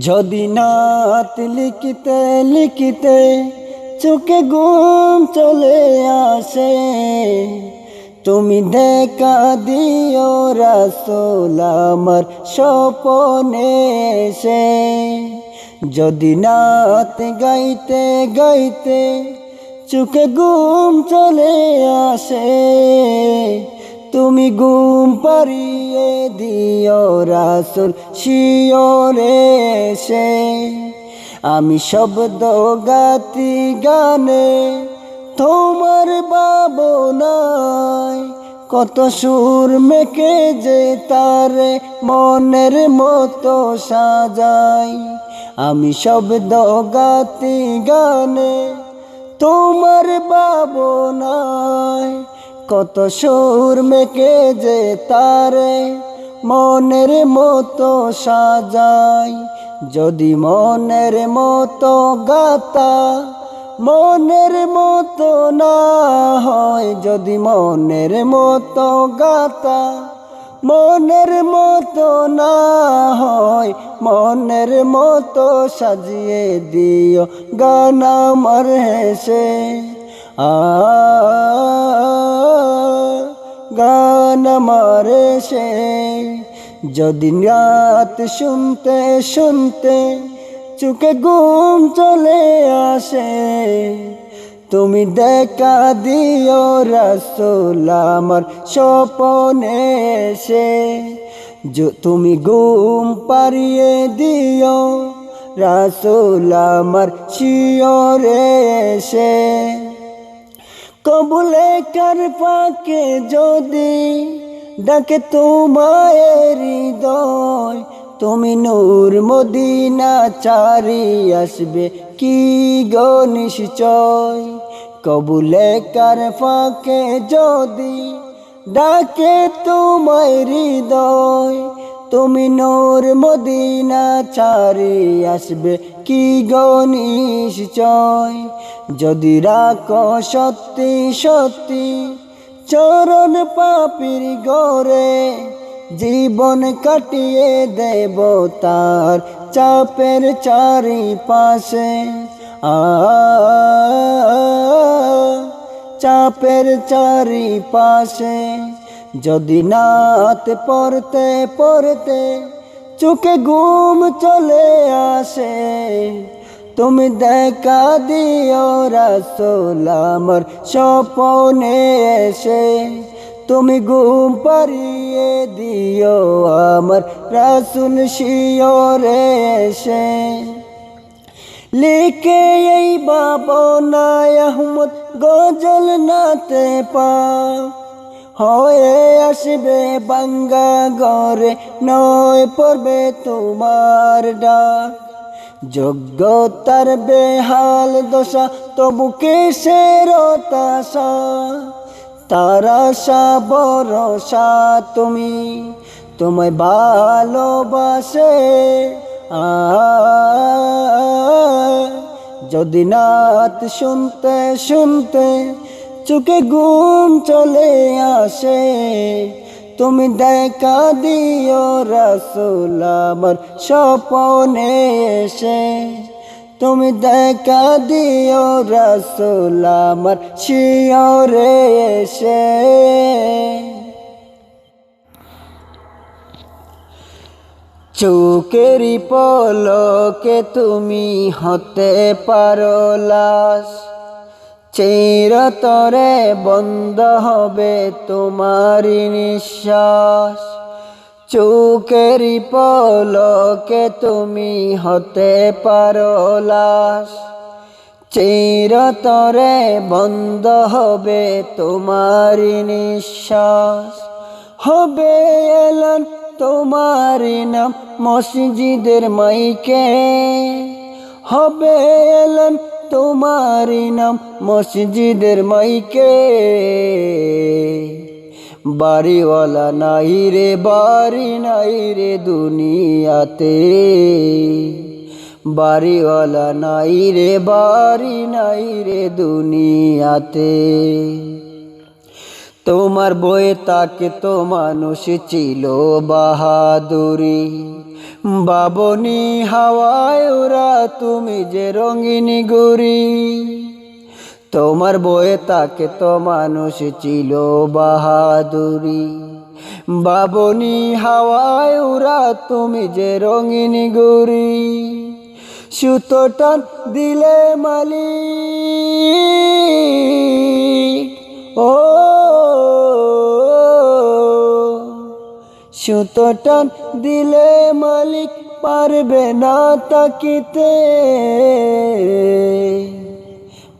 যদি নাত লিখিতে লিখিতে চোখে ঘুম চলে আসে, তুমি দেখা দিও রাসোল আমার স্বপনে সে যদি নাত গাইতে গাইতে চোখে ঘুম চলে আসে তুমি ঘুম পারিয়ে দিও রাসুল শিওরে সে আমি শব্দ গাতি গানে তোমার বাব বাবনায় কত সুর মেকে যে তারে মনের মতো সাজাই। আমি শব্দ গাতি গানে তোমার বাবনায় কত সুর মেকে যে তারে মনের মতো সাজাই। যদি মনের মতো গাতা মনের মতো না হয়, যদি মনের মতো গাতা মনের মতো না হয়, মনের মতো সাজিয়ে দিও গান আমার হেসে। আ গান মারে সে? যদি রাত শুনতে শুনতে চুকে ঘুম চলে আসে, তুমি দেখা দিও রাসোল আমার স্বপনে য- তুমি ঘুম পারিয়ে দিও রাসোল আমার শিওরে এসে। কবুলে কার পাকে যদি ডাকে তোমায় হৃদয়, তুমি নূর মদিনা চারি আসবে কি গো নিশ্চয়? কবুলে কার ফাঁকে যদি ডাকে তোমায় হৃদয় তুমি নোর মদিনা চারি আসবে কি গো চয় যদি রাখো সত্যি সত্যি চরণ পাপির গরে জীবন কাটিয়ে দেব তার চাপের চারি পাশে আ চাপের চারি পাশে যদি নাত পড়তে পড়তে চোখে ঘুম চলে আসে, তুমি দেখা দিও রাসোল আমার স্বপনে এসে, তুমি ঘুম পারিয়ে দিও আমার রাসুল শিওরে এসে। লিখে এই বাবনায় আহমদ গজল নাতে পা হয়ে আসবে বাঙ্গা গরে নয় পড়বে তোমার ডাক। যোগ্যতার বেহাল দশা, তবু কেসের তাসা তারা সা ভরসা তুমি, তোমায় ভালোবাসে। যদি নাত শুনতে শুনতে চোখে ঘুম চলে আসে। তুমি দেখা দিও রাসুল আমার স্বপনে এসে। তুমি দেখা দিও রাসুল আমার শিওরে এসে। চোখেরই পলকে তুমি হতে পারো লাশ। চিরতরে বন্ধ হবে তোমারি নিঃশ্বাস। চোখেরই পলকে তুমি হতে পারো লাশ। চিরতরে বন্ধ হবে তোমারি নিঃশ্বাস। হবে এলান তোমারি মসজিদের মাইকে। হবে এলান তোমারি নাম মসজিদের মাইকে। বাড়িওয়ালা নাই রে, বাড়ি নাই রে দুনিয়াতে। বাড়িওয়ালা নাই রে, বাড়ি নাই রে দুনিয়াতে। তোমার বয়ে তাকে তো মানুষ ছিল বাহাদুরি। বাবনি হাওয়ায় ওরা, তুমি যে রঙিনী গুরি তোমার বয়ে তাকে তো মানুষ ছিল বাহাদুরি। বাবনি হাওয়ায় ওরা, তুমি যে রঙিনী গুরি সুতোটা দিলে মালি। সুতোটা দিলে মালিক পারবে না তাকিতে।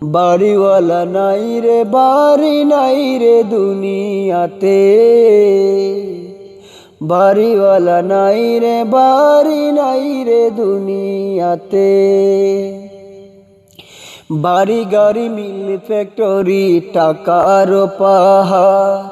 বাড়িওয়ালা নাই রে, বাড়ি নাই রে দুনিয়াতে। বাড়িওয়ালা নাই রে, বাড়ি নাই রে দুনিয়াতে। বাড়ি গাড়ি মিল ফ্যাক্টরি, টাকার পাহাড়।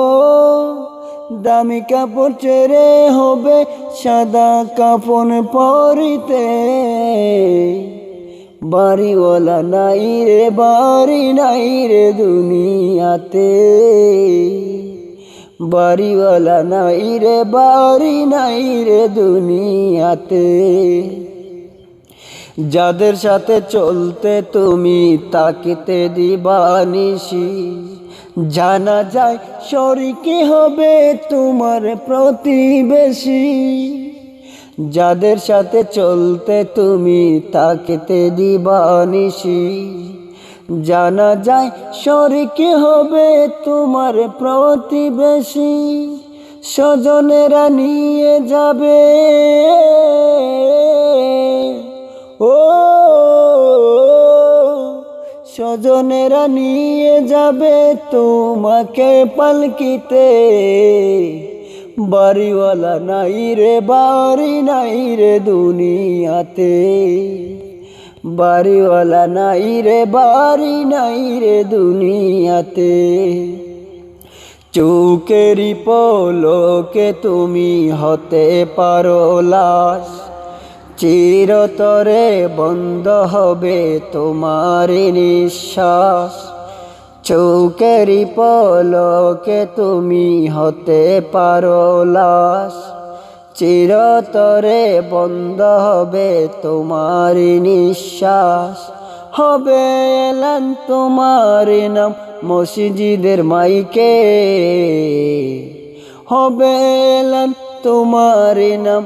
দামি কাপড় চেরে হবে সাদা কাপন পরিতে। বাড়িওয়ালা নাই রে, বাড়ি নাই রে দুনিয়াতে। বাড়িওয়ালা নাই রে, বাড়ি নাই রে দুনিয়াতে। যাদের সাথে চলতে তুমি তাকিতে দিবানিসি জানা যায় শরিকে হবে তোমার প্রতিবেশী। যাদের সাথে চলতে তুমি তাকিতে দিবানিসি জানা যায় শরিকে হবে তোমার প্রতিবেশী। স্বজনেরা নিয়ে যাবে। স্বজনেরা নিয়ে যাবে তোমাকে পালকিতে। বাড়িওয়ালা নাই রে, বাড়ি নাই রে দুনিয়াতে। বাড়িওয়ালা নাই রে, বাড়ি নাই রে দুনিয়াতে। চৌকেরি পলকে তুমি হতে পারো লাশ। চিরতরে বন্ধ হবে তোমার নিঃশ্বাস। চৌকেরি পলকে তুমি হতে পারো লাশ। চিরতরে বন্ধ হবে তোমার নিঃশ্বাস। হবে এলান তোমার নাম মসজিদের মাইকে। হবে এলান তোমার নাম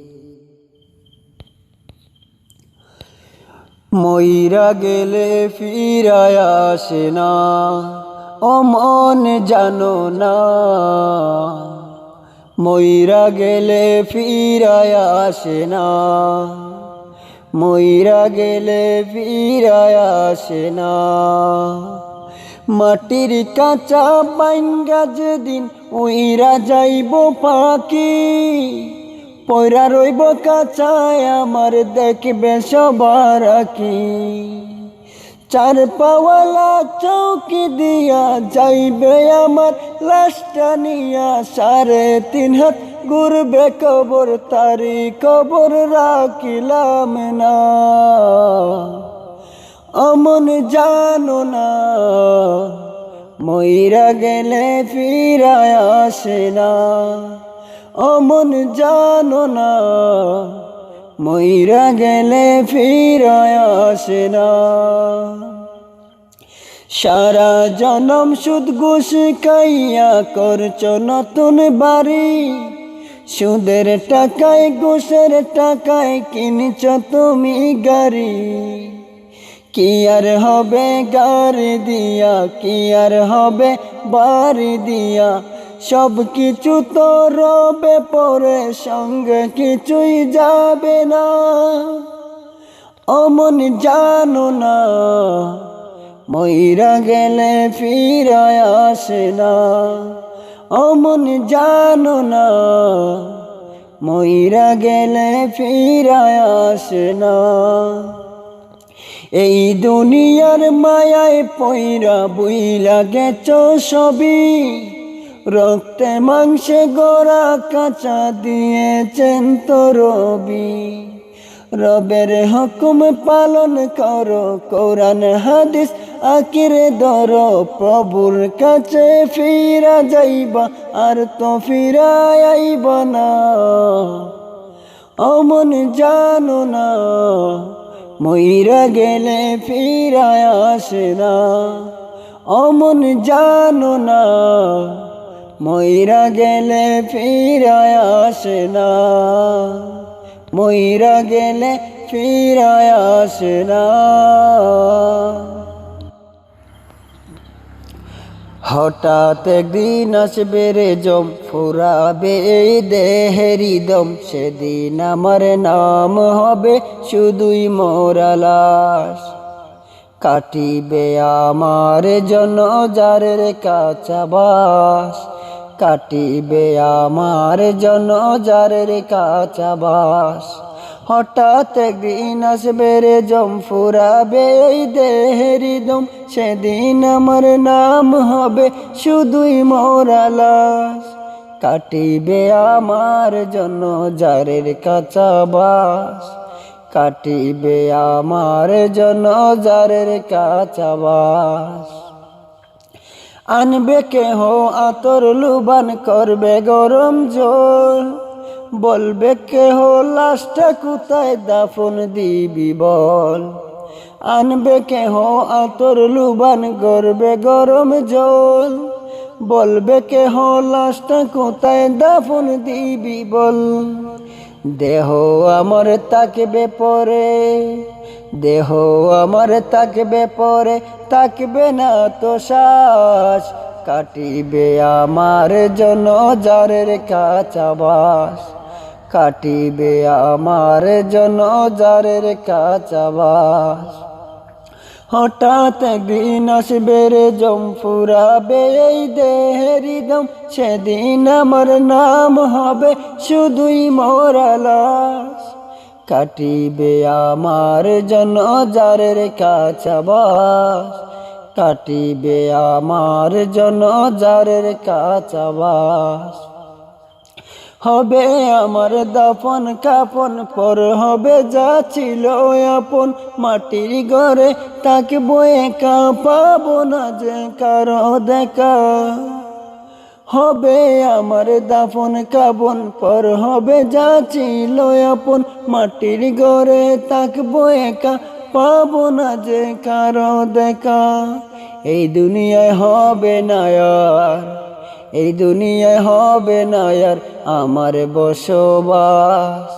ময়রা গেলে ফিরায় আসে না, ও মন জানো না। ময়রা গেলে ফিরায় আসে না ময়রা গেলে ফিরায় আসে না। মাটির কাঁচা বাইঙ্গা যেদিন উইরা যাইব পাখি পয়রা রইব কাঁচায়, আমার দেখবে সবার কি চার পাওয়ালা চৌকি দিয়া যাইবে আমার লাশটা নিয়া, সাড়ে তিন হাত ঘুরবে কবর তারি কবর রাখিলাম না। অমন জানো না ময়রা গেলে ফিরায় আসে না। অমন জানো না ময়রা গেলে ফিরায় আসে না। সারা জনম সুদ ঘুষ কাইয়া করছ নতুন বাড়ি। সুদের টাকায়, ঘুষের টাকায় কিনছ তুমি গাড়ি। কি আর হবে গাড়ি দিয়া, কি আর হবে বাড়ি দিয়া? সব কিছু তো রবে, পরে সঙ্গে কিছুই যাবে না। অমন জানো না ময়রা গেলে ফিরায় আসে না। অমন জানো না ময়রা গেলে ফিরায় আসে না। এই দুনিয়ার মায়ায় পয়রা বইলা গেছ সবই। রক্তে মাংসে গোড়া কাঁচা দিয়েছেন তো রবি। রবের হুকুম পালন করো, কোরআন, হাদিস, আকিরে, ধর, প্রভুর কাছে ফিরা যাইবা, আর তো ফিরাই আইব না। অমন জানো না ময়রা গেলে ফিরায় আসে না। অমন জানো না ময়রা গেলে ফিরায় আসে না। ময়রা গেলে ফিরায় আসে না। হঠাৎ একদিন আসবে রে জম, ফুরাবে এই দেহেরি দম। সেদিন আমার নাম হবে শুধুই মোরালাস কাটিবে আমার জন যারের কাছাবাস কাটিবে আমার জন যারের কাছাবাস হঠাৎ একদিন আসবে রে জম, ফুরাবে দেহেরি দম। সেদিন আমার নাম হবে শুধুই মোরালাস কাটিবে আমার জন্য যারের কাছাবাস কাটিবে আমার জন্য যারের কাছাবাস আনবে কেহ, আতর লুবান করবে গরম জল। বলবে কেহ, লাশটা কোথায়, দাফন দিবি বল। আনবে কেহ, আতর লুবান করবে গরম জল। বলবে কেহ, লাশটা কোথায়, দাফন দিবি বল। দেহ আমার তাকবে পরে। দেহ আমার তাকবে পরে তাকবে না তো শ্বাস। কাটিবে আমার জন যারের কাছাবাস কাটিবে আমার জন যারের কাছাবাস হঠাৎ একদিন আসবে রে জম ফুরাবে এই দেহেরি দম। সেদিন আমার নাম হবে শুধুই মোরালাস কাটিবে আমার জন যারের কাছাবাস কাটিবে আমার জন যারের কাছাবাস হবে আমার দাফন কাপন পর হবে যা ছিল আপন। মাটির ঘরে তাকে বয়ে কা পাবো না যে কারও দেখা। হবে আমার দাফন কাবন পর হবে যা ছিল আপন। মাটির ঘরে তাকবো একা, পাবো না যে কারও দেখা। এই দুনিয়ায় হবে না আর, এই দুনিয়ায় হবে না আর আমার বসবাস।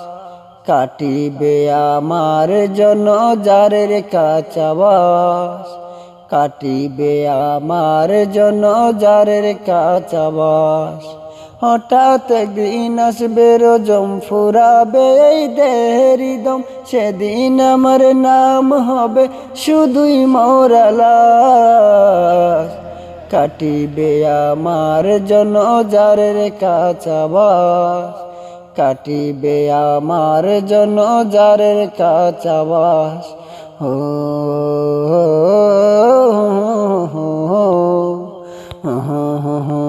কাটিবে আমার জন যারের কাছাবাস কাটিবে আমার জন যারের কাছাবাস হঠাৎ একদিন আসবে, রজম ফুরাবে এই দেহেরি দম। সেদিন আমার নাম হবে শুধুই মোরালাস। কাটিবে আমার জন যারের কাছাবাস কাটিবে আমার জন যারের কাছাবাস uh-huh, uh-huh.